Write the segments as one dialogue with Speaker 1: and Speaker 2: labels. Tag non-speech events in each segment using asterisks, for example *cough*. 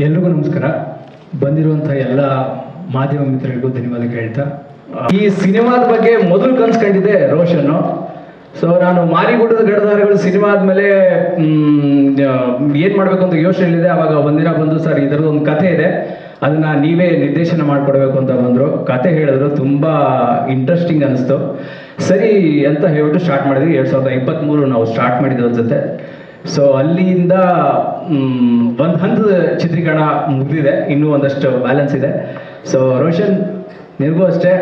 Speaker 1: ಎಲ್ರಿಗೂ ನಮಸ್ಕಾರ. ಬಂದಿರುವಂಥ ಎಲ್ಲ ಮಾಧ್ಯಮ ಮಿತ್ರರಿಗೂ ಧನ್ಯವಾದ ಹೇಳ್ತಾ ಈ ಸಿನಿಮಾದ ಬಗ್ಗೆ ಮೊದಲು ಕನ್ಸ್ಕೊಂಡಿದ್ದೆ ರೋಷನ್ ಸೊ ನಾನು ಮಾರಿಗುಡ್ಡದ ಗಡದಾರಗಳು ಸಿನಿಮಾ ಆದಮೇಲೆ ಏನು ಮಾಡಬೇಕು ಅಂತ ಯೋಚನೆ ಅವಾಗ ಒಂದಿನ ಬಂದು ಸರ್ ಇದರದ್ದು ಒಂದು ಕಥೆ ಇದೆ. ಅದನ್ನ ನೀವೇ ನಿರ್ದೇಶನ ಮಾಡ್ಕೊಡ್ಬೇಕು ಅಂತ ಬಂದರು. ಕತೆ ಹೇಳಿದ್ರು. ತುಂಬ ಇಂಟ್ರೆಸ್ಟಿಂಗ್ ಅನಿಸ್ತು. ಸರಿ ಅಂತ ಹೇಳ್ಬಿಟ್ಟು ಸ್ಟಾರ್ಟ್ ಮಾಡಿದ್ವಿ. ಎರಡು ಸಾವಿರದ ಇಪ್ಪತ್ತ್ಮೂರು ನಾವು ಸ್ಟಾರ್ಟ್ ಮಾಡಿದ್ದು ಅನ್ಸುತ್ತೆ. ಸೊ ಅಲ್ಲಿಂದ ಮ್, ಒಂದು ಹಂತದ ಚಿತ್ರೀಕರಣ ಮುಗಿದಿದೆ. ಇನ್ನೂ ಒಂದಷ್ಟು ಬ್ಯಾಲೆನ್ಸ್ ಇದೆ. ಸೊ ರೋಷನ್ ನಿನಗೂ ಅಷ್ಟೇ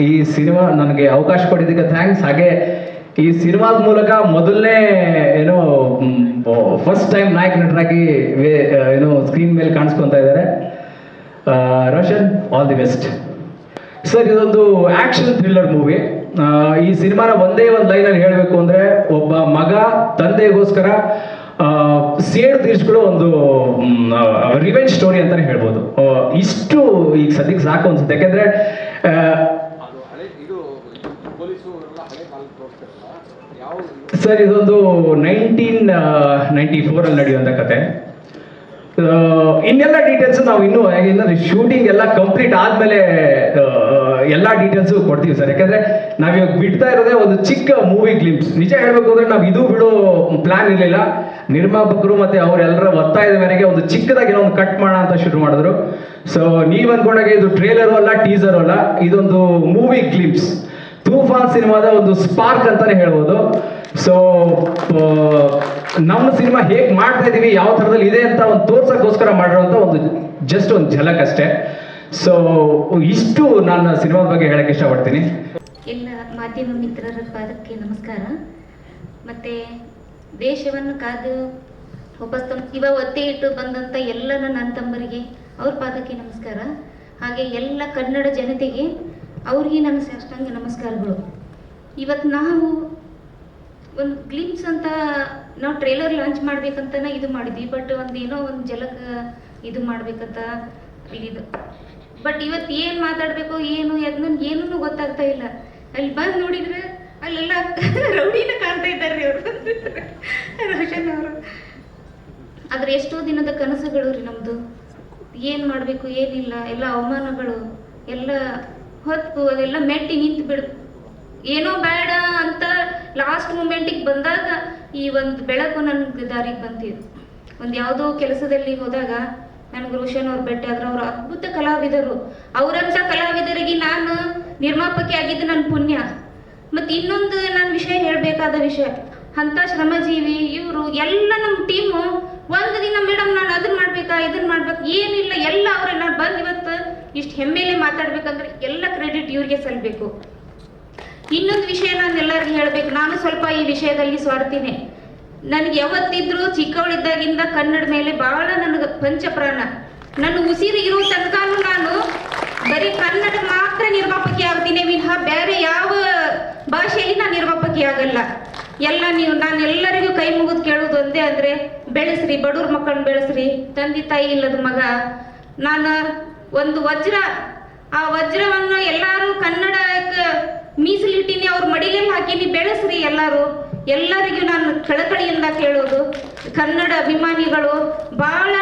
Speaker 1: ಈ ಸಿನಿಮಾ ನನಗೆ ಅವಕಾಶ ಕೊಟ್ಟಿದ್ದಕ್ಕೆ ಥ್ಯಾಂಕ್ಸ್ ಹಾಗೆ ಈ ಸಿನಿಮಾದ ಮೂಲಕ ಮೊದಲನೇ ಏನೋ ಫಸ್ಟ್ ಟೈಮ್ ನಾಯಕ ನಟರಾಗಿ ಏನೋ ಸ್ಕ್ರೀನ್ ಮೇಲೆ ಕಾಣಿಸ್ಕೊತಾ ಇದ್ದಾರೆ. Roshan all the best sir ಇದೊಂದು ಆಕ್ಷನ್ ಥ್ರಿಲ್ಲರ್ ಮೂವಿ ಈ ಸಿನಿಮಾನ ಒಂದೇ ಒಂದು ಲೈನಲ್ಲಿ ಹೇಳಬೇಕು ಅಂದ್ರೆ ಒಬ್ಬ ಮಗ ತಂದೆಗೋಸ್ಕರ ಸೇಡು ತೀರಿಸ್ಕೊಳ್ಳೋ ಒಂದು ರಿವೆಂಜ್ ಸ್ಟೋರಿ ಅಂತಾನೆ ಹೇಳ್ಬೋದು. ಇಷ್ಟು ಈಗ ಸದ್ಯಕ್ಕೆ ಸಾಕು ಅನ್ಸುತ್ತೆ. ಯಾಕೆಂದ್ರೆ ಸರ್, ಇದೊಂದು ನೈನ್ಟೀನ್ ನೈಂಟಿ ಫೋರ್ ಅಲ್ಲಿ ನಡೆಯುವಂತ ಕತೆ. ಇನ್ನೆಲ್ಲ ಡೀಟೇಲ್ಸ್ ನಾವು ಇನ್ನೂ ಶೂಟಿಂಗ್ ಎಲ್ಲ ಕಂಪ್ಲೀಟ್ ಆದ್ಮೇಲೆ ಎಲ್ಲ ಡೀಟೇಲ್ಸು ಕೊಡ್ತೀವಿ ಸರ್ ಯಾಕಂದ್ರೆ ನಾವ್ ಇವಾಗ ಬಿಡ್ತಾ ಇರೋದೇ ಒಂದು ಚಿಕ್ಕ ಮೂವಿ ಕ್ಲಿಪ್ಸ್ ನಿಜ ಹೇಳ್ಬೇಕು ಅಂದ್ರೆ ನಾವು ಇದು ಬಿಡೋ ಪ್ಲಾನ್ ಇರಲಿಲ್ಲ. ನಿರ್ಮಾಪಕರು ಮತ್ತೆ ಅವರೆಲ್ಲರ ಒತ್ತಾಯದ ಮೇರೆಗೆ ಒಂದು ಚಿಕ್ಕದಾಗಿ ಏನೋ ಒಂದು ಕಟ್ ಮಾಡೋಣ ಅಂತ ಶುರು ಮಾಡಿದ್ರು. ಸೊ ನೀವು ಅಂದ್ಕೊಂಡಾಗ ಇದು ಟ್ರೇಲರು ಅಲ್ಲ ಟೀಸರು ಅಲ್ಲ, ಇದೊಂದು ಮೂವಿ ಕ್ಲಿಪ್ಸ್ ತೂಫಾನ್ ಸಿನಿಮಾದ ಒಂದು ಸ್ಪಾರ್ಕ್ ಅಂತಾನೆ ಹೇಳ್ಬೋದು. ಸೊ ನಮ್ಮ ಸಿನಿಮಾ ಹೇಗೆ ಮಾಡ್ತಾ ಇದೀವಿ, ಯಾವ ಥರದಲ್ಲಿ ಇದೆ ಅಂತ ಒಂದು ತೋರ್ಸಕ್ಕೋಸ್ಕರ ಮಾಡಿರೋಂಥ ಒಂದು ಜಸ್ಟ್ ಒಂದು ಝಲಕ್ ಅಷ್ಟೇ. ಸೊ ಇಷ್ಟು ನಾನು ಸಿನಿಮಾದ ಬಗ್ಗೆ ಹೇಳಕ್ ಇಷ್ಟಪಡ್ತೀನಿ.
Speaker 2: ಎಲ್ಲ ಮಾಧ್ಯಮ ಮಿತ್ರರ ಪಾದಕ್ಕೆ ನಮಸ್ಕಾರ. ಮತ್ತೆ ದೇಶವನ್ನು ಕಾದು ವಾಪಸ್ ಇವ ಒತ್ತೆ ಇಟ್ಟು ಬಂದಂತ ಎಲ್ಲ ನನ್ನ ತಮ್ಮರಿಗೆ ಅವ್ರ ಪಾದಕ್ಕೆ ನಮಸ್ಕಾರ. ಹಾಗೆ ಎಲ್ಲ ಕನ್ನಡ ಜನತೆಗೆ ಅವ್ರಿಗೆ ನನ್ನ ಸಾಷ್ಟಾಂಗ ನಮಸ್ಕಾರಗಳು. ಇವತ್ತು ನಾವು ಒಂದು ಗ್ಲಿಮ್ಸ್ ಅಂತ ನಾವು ಟ್ರೇಲರ್ ಲಾಂಚ್ ಮಾಡ್ಬೇಕಂತನ ಇದು ಮಾಡಿದ್ವಿ. ಬಟ್ ಒಂದು ಏನೋ ಒಂದು ಜಲಕ ಇದು ಮಾಡ್ಬೇಕಂತ ಇದು ಬಟ್ ಇವತ್ತು ಏನು ಮಾತಾಡಬೇಕು, ಏನು ಅದನ್ನ ಏನೂ ಗೊತ್ತಾಗ್ತಾ ಇಲ್ಲ. ಅಲ್ಲಿ ಬಂದು ನೋಡಿದ್ರೆ ಅಲ್ಲೆಲ್ಲ *laughs* ರೌಡಿನ ಕಾಣ್ತಾ ಇದ್ದಾರೆ ಅವರು. *laughs* ರೋಷನ್ ಅವರು. ಆದ್ರೆ ಎಷ್ಟೋ ದಿನದ ಕನಸುಗಳು ರೀ ನಮ್ಮದು ಏನು ಮಾಡಬೇಕು, ಏನಿಲ್ಲ, ಎಲ್ಲ ಅವಮಾನಗಳು, ಎಲ್ಲ ಹೊತ್ತು ಅದೆಲ್ಲ ಮೆಟ್ಟಿ ನಿಂತು ಬಿಡು. ಏನೋ ಬೇಡ ಅಂತ ಲಾಸ್ಟ್ ಮೂಮೆಂಟಿಗೆ ಬಂದಾಗ ಈ ಒಂದು ಬೆಳಕು ನನ್ನ ದಾರಿಗೆ ಬಂತಿದ್ದು ಒಂದು ಯಾವುದೋ ಕೆಲಸದಲ್ಲಿ ಹೋದಾಗ ನನಗೆ ರೋಷನ್ ಅವ್ರು ಭೇಟಿ ಆದ್ರೆ ಅವರು ಅದ್ಭುತ ಕಲಾವಿದರು. ಅವರಂತ ಕಲಾವಿದರಿಗೆ ನಾನು ನಿರ್ಮಾಪಕಿ ಆಗಿದ್ದು ನನ್ನ ಪುಣ್ಯ. ಮತ್ತು ಇನ್ನೊಂದು ನಾನು ವಿಷಯ ಹೇಳಬೇಕಾದ ವಿಷಯ. ಅಂಥ ಶ್ರಮಜೀವಿ ಇವರು ಎಲ್ಲ ನಮ್ಮ ಟೀಮು ಒಂದು ದಿನ ಮೇಡಮ್ ನಾನು ಅದನ್ನ ಮಾಡ್ಬೇಕಾ ಇದನ್ನ ಮಾಡ್ಬೇಕು, ಏನಿಲ್ಲ, ಎಲ್ಲ ಅವರೇ ನಾನು ಬಂದು ಇವತ್ತು ಇಷ್ಟು ಹೆಮ್ಮೆಲೆ ಮಾತಾಡ್ಬೇಕಂದ್ರೆ ಎಲ್ಲ ಕ್ರೆಡಿಟ್ ಇವ್ರಿಗೆ ಸಲ್ಲಬೇಕು ಇನ್ನೊಂದು ವಿಷಯ ನಾನು ಎಲ್ಲರಿಗೂ ಹೇಳ್ಬೇಕು. ನಾನು ಸ್ವಲ್ಪ ಈ ವಿಷಯದಲ್ಲಿ ಸ್ವಾರ್ಥಿನೇ. ನನಗೆ ಯಾವತ್ತಿದ್ರು ಚಿಕ್ಕವಳಿದ್ದಾಗಿಂದ ಕನ್ನಡ ಮೇಲೆ ಬಹಳ ನನಗೆ ಪಂಚಪ್ರಾಣ. ನನ್ನ ಉಸಿರು ಇರೋ ತನಕನೂ ನಾನು ಬರೀ ಕನ್ನಡ ಮಾತ್ರ ನಿರ್ಮಾಪಕಿ ಆಗ್ತೀನಿ, ವಿನಃ ಬೇರೆ ಯಾವ ಭಾಷೆಯಲ್ಲಿ ನಾನು ನಿರ್ಮಾಪಕಿ ಆಗಲ್ಲ. ಎಲ್ಲ ನೀವು ನಾನು ಎಲ್ಲರಿಗೂ ಕೈ ಮುಗಿದು ಕೇಳೋದು ಒಂದೇ ಅಂದ್ರೆ, ಬೆಳೆಸ್ರಿ, ಬಡವ್ರ ಮಕ್ಕಳನ್ನ ಬೆಳೆಸ್ರಿ, ತಂದೆ ತಾಯಿ ಇಲ್ಲದ ಮಗ. ನಾನು ಒಂದು ವಜ್ರ. ಆ ವಜ್ರವನ್ನು ಎಲ್ಲರೂ ಕನ್ನಡಕ್ಕೆ ಮೀಸಲಿಟ್ಟಿನಿ, ಅವ್ರ ಮಡಿಲಲ್ಲಿ ಹಾಕಿನಿ, ಬೆಳೆಸ್ರಿ ಎಲ್ಲರೂ. ಎಲ್ಲರಿಗೂ ನಾನು ಕಳಕಳಿಯಿಂದ ಕೇಳೋದು, ಕನ್ನಡ ಅಭಿಮಾನಿಗಳು ಬಹಳ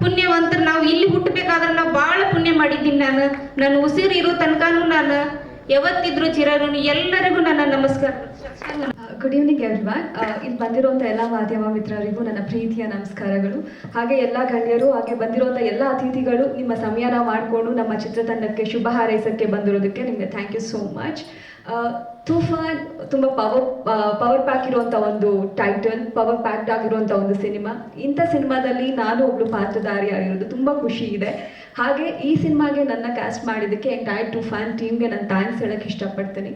Speaker 2: ಪುಣ್ಯವಂತರು, ನಾವು ಇಲ್ಲಿ ಹುಟ್ಟಬೇಕಾದ್ರೆ ನಾವು ಬಹಳ ಪುಣ್ಯ ಮಾಡಿದ್ದೀನಿ ನಾನು. ನನ್ನ ಉಸಿರು ಇರೋ ತನಕನೂ ನಾನು ಯಾವತ್ತಿದ್ರು ಚಿರನು ಎಲ್ಲರಿಗೂ ನನ್ನ ನಮಸ್ಕಾರ.
Speaker 3: ಗುಡ್ ಈವ್ನಿಂಗ್ ಎವ್ರಿವನ್ ಇಲ್ಲಿ ಬಂದಿರುವಂಥ ಎಲ್ಲ ಮಾಧ್ಯಮ ಮಿತ್ರರಿಗೂ ನನ್ನ ಪ್ರೀತಿಯ ನಮಸ್ಕಾರಗಳು. ಹಾಗೆ ಎಲ್ಲ ಗಣ್ಯರು, ಹಾಗೆ ಬಂದಿರುವಂಥ ಎಲ್ಲ ಅತಿಥಿಗಳು, ನಿಮ್ಮ ಸಮಯನ ಮಾಡಿಕೊಂಡು ನಮ್ಮ ಚಿತ್ರತಂಡಕ್ಕೆ ಶುಭ ಹಾರೈಸಕ್ಕೆ ಬಂದಿರೋದಕ್ಕೆ ನಿಮಗೆ ಥ್ಯಾಂಕ್ ಯು ಸೋ ಮಚ್ ತೂಫಾನ್ ತುಂಬ ಪವರ್ ಪವರ್ ಪ್ಯಾಕ್ ಇರುವಂಥ ಒಂದು ಟೈಟಲ್ ಪವರ್ ಪ್ಯಾಕ್ಡ್ ಆಗಿರುವಂಥ ಒಂದು ಸಿನಿಮಾ ಇಂಥ ಸಿನಿಮಾದಲ್ಲಿ ನಾನು ಒಬ್ಳು ಪಾತ್ರಧಾರಿ ಆಗಿರೋದು ತುಂಬ ಖುಷಿ ಇದೆ. ಹಾಗೆ ಈ ಸಿನಿಮಾಗೆ ನನ್ನ ಕ್ಯಾಸ್ಟ್ ಮಾಡಿದ್ದಕ್ಕೆ ಎಂಟೈರ್ ಟೂಫಾನ್ ಟೀಮ್ಗೆ ನಾನು ಥ್ಯಾಂಕ್ಸ್ ಹೇಳಕ್ಕೆ ಇಷ್ಟಪಡ್ತೀನಿ.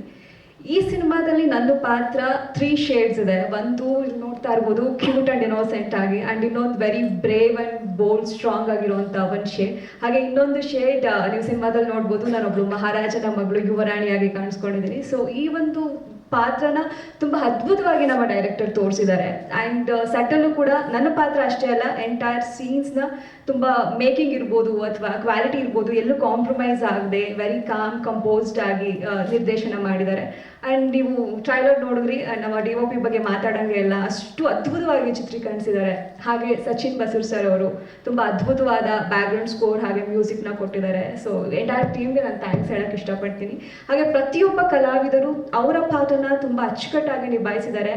Speaker 3: ಈ ಸಿನಿಮಾದಲ್ಲಿ ನಂದು ಪಾತ್ರ ತ್ರೀ ಶೇಡ್ಸ್ ಇದೆ. ಒಂದು ನೋಡ್ತಾ ಇರ್ಬೋದು ಕ್ಯೂಟ್ ಅಂಡ್ ಇನೋಸೆಂಟ್ ಆಗಿ ಆ್ಯಂಡ್ ಇನ್ನೊಂದು very brave and bold strong ಆಗಿರುವಂಥ ಒಂದು ಶೇಡ್ ಹಾಗೆ ಇನ್ನೊಂದು ಶೇಡ್ ನೀವು ಸಿನಿಮಾದಲ್ಲಿ ನೋಡ್ಬೋದು, ನಾನೊಬ್ಳು ಮಹಾರಾಜನ ಮಗಳು, ಯುವರಾಣಿಯಾಗಿ ಕಾಣಿಸ್ಕೊಂಡಿದ್ದೀನಿ. ಸೊ ಈ ಒಂದು ಪಾತ್ರನ ತುಂಬ ಅದ್ಭುತವಾಗಿ ನಮ್ಮ ಡೈರೆಕ್ಟರ್ ತೋರಿಸಿದ್ದಾರೆ. ಆ್ಯಂಡ್ ಸೆಟಲ್ಲೂ ಕೂಡ ನನ್ನ ಪಾತ್ರ ಅಷ್ಟೇ ಅಲ್ಲ ಎಂಟೈರ್ ಸೀನ್ಸ್ನ ತುಂಬ ಮೇಕಿಂಗ್ ಇರ್ಬೋದು ಅಥವಾ ಕ್ವಾಲಿಟಿ ಇರ್ಬೋದು, ಎಲ್ಲೂ ಕಾಂಪ್ರಮೈಸ್ ಆಗದೆ ವೆರಿ ಕಾಮ್ ಕಂಪೋಸ್ಡ್ ಆಗಿ ನಿರ್ದೇಶನ ಮಾಡಿದ್ದಾರೆ. ಆ್ಯಂಡ್ ನೀವು ಟ್ರೈಲರ್ ನೋಡಿದ್ರಿ ನಮ್ಮ ಡಿ ಒ ಪಿ ಬಗ್ಗೆ ಮಾತಾಡೋಂಗೆ ಇಲ್ಲ ಅಷ್ಟು ಅದ್ಭುತವಾಗಿ ಚಿತ್ರೀಕರಿಸಿದ್ದಾರೆ ಹಾಗೆ ಸಚಿನ್ ಬಸೂರ್ ಸರ್ ಅವರು ತುಂಬ ಅದ್ಭುತವಾದ ಬ್ಯಾಕ್ಗ್ರೌಂಡ್ ಸ್ಕೋರ್ ಹಾಗೆ ಮ್ಯೂಸಿಕ್ನ ಕೊಟ್ಟಿದ್ದಾರೆ. ಸೊ ಎಂಟೈರ್ ಟೀಮ್ಗೆ ನಾನು ಥ್ಯಾಂಕ್ಸ್ ಹೇಳಕ್ಕೆ ಇಷ್ಟಪಡ್ತೀನಿ. ಹಾಗೆ ಪ್ರತಿಯೊಬ್ಬ ಕಲಾವಿದರು ಅವರ ಪಾತ್ರನ ತುಂಬಾ ಅಚ್ಚುಕಟ್ಟಾಗಿ ನಿಭಾಯಿಸಿದ್ದಾರೆ.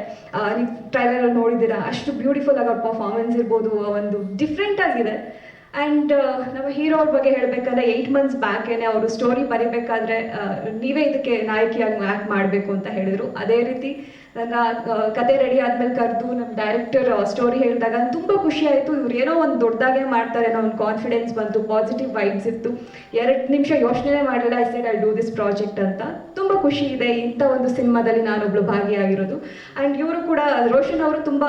Speaker 3: ನೀವು ಟ್ರೈಲರ್ ನೋಡಿದ್ದೀರಾ, ಅಷ್ಟು ಬ್ಯೂಟಿಫುಲ್ ಆಗಿ ಅವ್ರ ಪರ್ಫಾರ್ಮೆನ್ಸ್ ಇರ್ಬೋದು ಒಂದು ಡಿಫ್ರೆಂಟ್ ಆಗಿದೆ. ಅಂಡ್ ನಮ್ಮ ಹೀರೋ ಅವ್ರ ಬಗ್ಗೆ ಹೇಳಬೇಕಂದ್ರೆ ಏಯ್ಟ್ ಮಂತ್ಸ್ ಬ್ಯಾಕೇನೆ ಅವರು ಸ್ಟೋರಿ ಬರಿಬೇಕಾದ್ರೆ ನೀವೇ ಇದಕ್ಕೆ ನಾಯಕಿಯಾಗಿ ಆಕ್ಟ್ ಮಾಡಬೇಕು ಅಂತ ಹೇಳಿದರು. ಅದೇ ರೀತಿ ನನ್ನ ಕತೆ ರೆಡಿ ಆದ್ಮೇಲೆ ಕರೆದು ನಮ್ಮ ಡೈರೆಕ್ಟರ್ ಸ್ಟೋರಿ ಹೇಳಿದಾಗ ತುಂಬ ಖುಷಿ ಆಯಿತು. ಇವ್ರು ಏನೋ ಒಂದು ದೊಡ್ಡದಾಗೆ ಮಾಡ್ತಾರೆ ಅನ್ನೋ ಒಂದು ಕಾನ್ಫಿಡೆನ್ಸ್ ಬಂತು ಪಾಸಿಟಿವ್ ವೈಬ್ಸ್ ಇತ್ತು. ಎರಡು ನಿಮಿಷ ಯೋಚನೆ ಮಾಡಿಲ್ಲ I said I do this project ಅಂತ. ತುಂಬ ಖುಷಿ ಇದೆ ಇಂಥ ಒಂದು ಸಿನಿಮಾದಲ್ಲಿ ನಾನೊಬ್ಳು ಭಾಗಿಯಾಗಿರೋದು. ಆ್ಯಂಡ್ ಇವರು ಕೂಡ, ರೋಷನ್ ಅವರು ತುಂಬ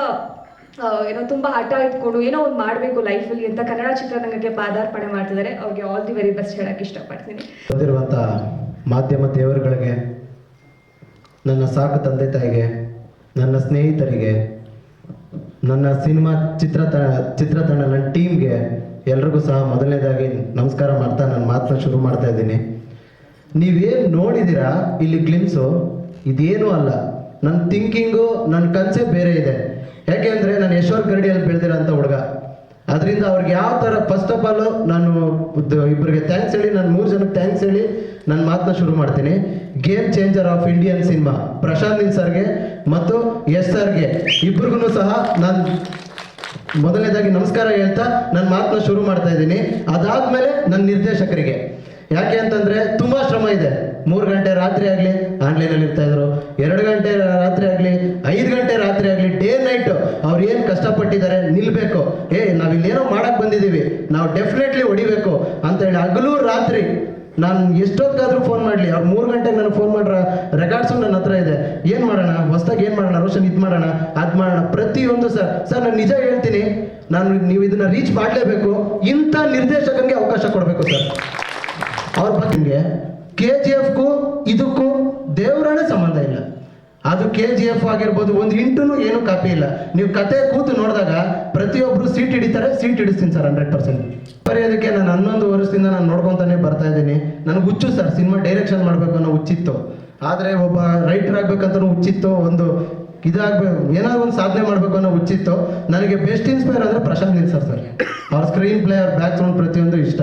Speaker 3: ಏನೋ ತುಂಬ ಹಠ ಇಟ್ಕೊಂಡು ಏನೋ ಒಂದು ಮಾಡಬೇಕು ಲೈಫಲ್ಲಿ ಅಂತ ಕನ್ನಡ ಚಿತ್ರರಂಗಕ್ಕೆ ಪಾದಾರ್ಪಣೆ ಮಾಡ್ತಿದ್ದಾರೆ ಅವ್ರಿಗೆ ಆಲ್ ದಿ ವೆರಿ ಬೆಸ್ಟ್ ಹೇಳಕ್ಕೆ ಇಷ್ಟಪಡ್ತೀನಿ.
Speaker 4: ಮಾಧ್ಯಮ ದೇವರುಗಳಿಗೆ ನನ್ನ ಸಾಕು ತಂದೆ ತಾಯಿಗೆ, ನನ್ನ ಸ್ನೇಹಿತರಿಗೆ, ನನ್ನ ಸಿನಿಮಾ ಚಿತ್ರ ಚಿತ್ರತಂಡ ನನ್ನ ಟೀಮ್ಗೆ ಎಲ್ರಿಗೂ ಸಹ ಮೊದಲನೇದಾಗಿ ನಮಸ್ಕಾರ ಮಾಡ್ತಾ ನನ್ನ ಮಾತನ್ನ ಶುರು ಮಾಡ್ತಾ ಇದ್ದೀನಿ. ನೀವೇನು ನೋಡಿದ್ದೀರಾ ಇಲ್ಲಿ ಗ್ಲಿಮ್ಸು ಇದೇನೂ ಅಲ್ಲ. ನನ್ನ ಥಿಂಕಿಂಗು ನನ್ನ ಕನ್ಸೆಪ್ಟ್ ಬೇರೆ ಇದೆ. ಯಾಕೆ ಅಂದರೆ ನಾನು ಯಶೋರ್ ಗರಡಿಯಲ್ಲಿ ಬೆಳೆದಿರೋಂಥ ಹುಡುಗ. ಅದರಿಂದ ಅವ್ರಿಗೆ ಯಾವ ಥರ ಫಸ್ಟ್ ಆಫ್ ಆಲ್ ನಾನು ಇಬ್ಬರಿಗೆ ಥ್ಯಾಂಕ್ಸ್ ಹೇಳಿ, ನಾನು ಮೂರು ಜನಕ್ಕೆ ಥ್ಯಾಂಕ್ಸ್ ಹೇಳಿ ನನ್ನ ಮಾತನ್ನ ಶುರು ಮಾಡ್ತೀನಿ. Game changer of Indian cinema Prashanth Neel ಸರ್ಗೆ ಮತ್ತು ಎಸ್ ಸರ್ಗೆ. ಇಬ್ರಿಗೂ ಸಹ ನಾನು ಮೊದಲನೇದಾಗಿ ನಮಸ್ಕಾರ ಹೇಳ್ತಾ ನನ್ನ ಮಾತನ್ನ ಶುರು ಮಾಡ್ತಾ ಇದ್ದೀನಿ. ಅದಾದ್ಮೇಲೆ ನನ್ನ ನಿರ್ದೇಶಕರಿಗೆ. ಯಾಕೆ ಅಂತಂದ್ರೆ ತುಂಬಾ ಶ್ರಮ ಇದೆ. ಮೂರು ಗಂಟೆ ರಾತ್ರಿ ಆಗಲಿ ಆನ್ಲೈನಲ್ಲಿ ಇರ್ತಾ ಇದ್ರು. ಎರಡು ಗಂಟೆ ರಾತ್ರಿ ಆಗಲಿ, ಐದು ಗಂಟೆ ರಾತ್ರಿ ಆಗಲಿ ಡೇ ನೈಟ್ ಅವ್ರು ಏನು ಕಷ್ಟಪಟ್ಟಿದ್ದಾರೆ ನಿಲ್ಲಬೇಕು ಏ ನಾವಿಲ್ಲಿ ಏನೋ ಮಾಡಕ್ ಬಂದಿದ್ದೀವಿ. ನಾವು ಡೆಫಿನೆಟ್ಲಿ ಹೊಡಿಬೇಕು ಅಂತ ಹೇಳಿ ಹಗಲು ರಾತ್ರಿ ನಾನು ಎಷ್ಟೊತ್ತಾದ್ರೂ ಫೋನ್ ಮಾಡಲಿ. ಅವ್ರು ಮೂರು ಗಂಟೆಗೆ ನನಗೆ ಫೋನ್ ಮಾಡ್ರ ರೆಕಾರ್ಡ್ಸು ನನ್ನ ಹತ್ರ ಇದೆ. ಏನು ಮಾಡೋಣ? ಹೊಸ್ದಾಗಿ ಏನು ಮಾಡೋಣ? ರೋಷನ್ ಇದು ಮಾಡೋಣ? ಅದು ಮಾಡೋಣ? ಪ್ರತಿಯೊಂದು ಸರ್ ಸರ್ ನಾನು ನಿಜ ಹೇಳ್ತೀನಿ, ನಾನು ನೀವು ಇದನ್ನ ರೀಚ್ ಮಾಡಲೇಬೇಕು. ಇಂಥ ನಿರ್ದೇಶಕನಿಗೆ ಅವಕಾಶ ಕೊಡಬೇಕು ಸರ್. ಅವ್ರ ಬಗ್ಗೆ ಅದು ಕೆ ಜಿ ಎಫ್ ಆಗಿರ್ಬೋದು, ಒಂದು ಇಂಟುನು ಏನು ಕಾಪಿ ಇಲ್ಲ. ನೀವು ಕತೆ ಕೂತು ನೋಡಿದಾಗ ಪ್ರತಿಯೊಬ್ಬರು ಸೀಟ್ ಹಿಡಿತಾರೆ, ಸೀಟ್ ಹಿಡಿಸ್ತೀನಿ ಸರ್, ಹಂಡ್ರೆಡ್ ಪರ್ಸೆಂಟ್. ಅದಕ್ಕೆ ನಾನು ಹನ್ನೊಂದು ವರ್ಷದಿಂದ ನಾನು ನೋಡ್ಕೊಂತಾನೆ ಬರ್ತಾ ಇದ್ದೀನಿ. ನನಗೆ ಹುಚ್ಚು ಸರ್, ಸಿನಿಮಾ ಡೈರೆಕ್ಷನ್ ಮಾಡಬೇಕು ಅನ್ನೋ ಹುಚ್ಚಿತ್ತು. ಆದರೆ ಒಬ್ಬ ರೈಟರ್ ಆಗ್ಬೇಕಂತ ಹುಚ್ಚಿತ್ತು, ಒಂದು ಇದಾಗಬೇಕು ಏನಾದ್ರು ಒಂದು ಸಾಧನೆ ಮಾಡಬೇಕು ಅನ್ನೋ ಹುಚ್ಚಿತ್ತು. ನನಗೆ ಬೆಸ್ಟ್ ಇನ್ಸ್ಪೈರ್ ಅಂದರೆ ಪ್ರಶಾಂತ್ ನೀಲ್ ಸರ್ ಸರ್. ಅವ್ರ ಸ್ಕ್ರೀನ್ ಪ್ಲೇ ಅವ್ರ ಬ್ಯಾಕ್ ಗ್ರೌಂಡ್ ಪ್ರತಿಯೊಂದು ಇಷ್ಟ.